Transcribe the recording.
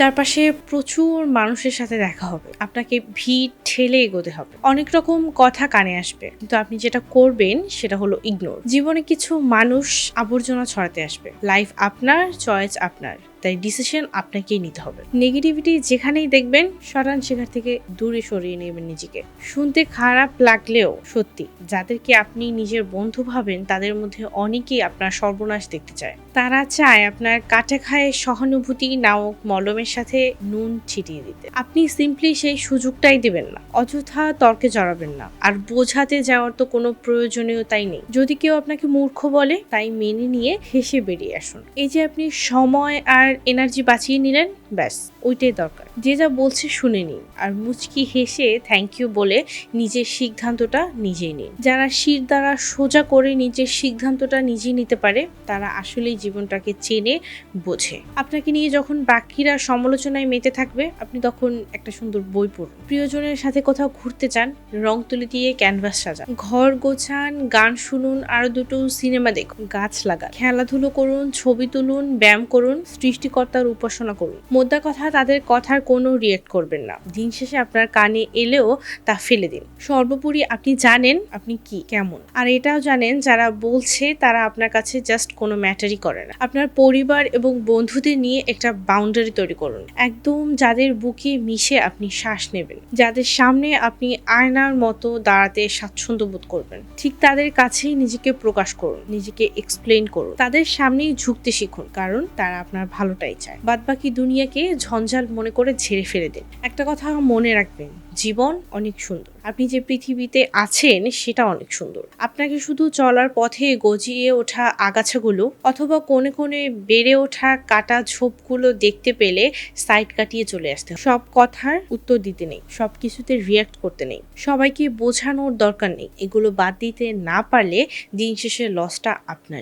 চারপাশে প্রচুর মানুষের সাথে দেখা হবে। আপনাকে ভিড় ঠেলে এগোতে হবে। অনেক রকম কথা কানে আসবে। কিন্তু আপনি যেটা করবেন সেটা হলো ইগনোর জীবনে কিছু মানুষ আবর্জনা ছড়াতে আসবে। লাইফ আপনার চয়েস আপনার। তাই ডিসিশন আপনাকেই নিতে হবে। নেগেটিভিটি যেখানেই দেখবেন সরান সেখান থেকে দূরে সরিয়ে নেবেন নিজেকে। শুনতে খারাপ লাগলেও সত্যি, যাদেরকে আপনি নিজের বন্ধু ভাবেন, তাদের মধ্যে অনেকেই আপনার সর্বনাশ দেখতে চায়। তারা চায় আপনার কাটা খায়ে সহানুভূতি নামক মলমের সাথে নুন ছিটিয়ে দিতে। আপনি সিম্পলি সেই সুযোগটাই দেবেন না, অযথা তর্কে জড়াবেন না। আর বোঝাতে যাওয়ার তো কোনো প্রয়োজনীয়তাই নেই। যদি কেউ আপনাকে মূর্খ বলে, তাই মেনে নিয়ে হেসে বেরিয়ে আসুন। এই যে আপনি সময় আর এনার্জি বাঁচিয়ে নিলেন, ব্যাস, ওইটাই দরকার। যে যা বলছে শুনে নিন, আর মুচকি হেসে থ্যাংক ইউ বলে নিজের সিদ্ধান্তটা নিজেই নিন। যারা শির দ্বারা সোজা করে নিজের সিদ্ধান্তটা নিজেই নিতে পারে, তারা আসলেই জীবনটাকে চেনে, বোঝে। আপনাকে নিয়ে যখন বাকিরা সমালোচনায় মেতে থাকবে, আপনি তখন একটা সুন্দর বই পড়ুন। প্রিয়জনের সাথে কোথাও ঘুরতে চান, রং তুলি দিয়ে ক্যানভাস সাজান। ঘর গোছান, গান শুনুন, আরও দুটো সিনেমা দেখুন, গাছ লাগান। খেলাধুলো করুন, ছবি তুলুন, ব্যায়াম করুন সৃষ্টিকর্তার উপাসনা করুন। মোদ্দা কথা, তাদের কথার কোনো রিয়েক্ট করবেন না। দিন শেষে আপনার কানে এলেও তা ফেলে দিন। সর্বোপরি আপনি জানেন আপনি কি, কেমন। আর এটাও জানেন, যারা বলছে তারা আপনার কাছে জাস্ট কোনো ম্যাটারই করে না। আপনার পরিবার এবং বন্ধুদের নিয়ে একটা বাউন্ডারি তৈরি করুন। একদম যাদের বুকে মিশে আপনি শ্বাস নেবেন। যাদের সামনে আপনি আয়নার মতো দাঁড়াতে স্বাচ্ছন্দ্য বোধ করবেন। ঠিক তাদের কাছেই নিজেকে প্রকাশ করুন, নিজেকে এক্সপ্লেন করুন। তাদের সামনেই ঝুঁকতে শিখুন, কারণ তারা আপনার ভালোটাই চায়। বাদবাকি দুনিয়াকে ঝঞ্ঝাল মনে করে ঝেড়ে ফেলে দেন। একটা কথা মনে রাখবেন, জীবন অনেক সুন্দর। আপনি যে পৃথিবীতে আছেন, সেটা অনেক সুন্দর। আপনাকে শুধু চলার পথে গজিয়ে ওঠা আগাছাগুলো অথবা কোণে কোণে বেড়ে ওঠা কাটা ঝোপগুলো দেখতে পেলে সাইড কাটিয়ে চলে আসতে সব কথার উত্তর দিতে নেই, সব কিছুতে রিয়াক্ট করতে নেই। সবাইকে বোঝানোর দরকার নেই। এগুলো বাদ দিতে না পারলে দিন শেষে লসটা আপনারই।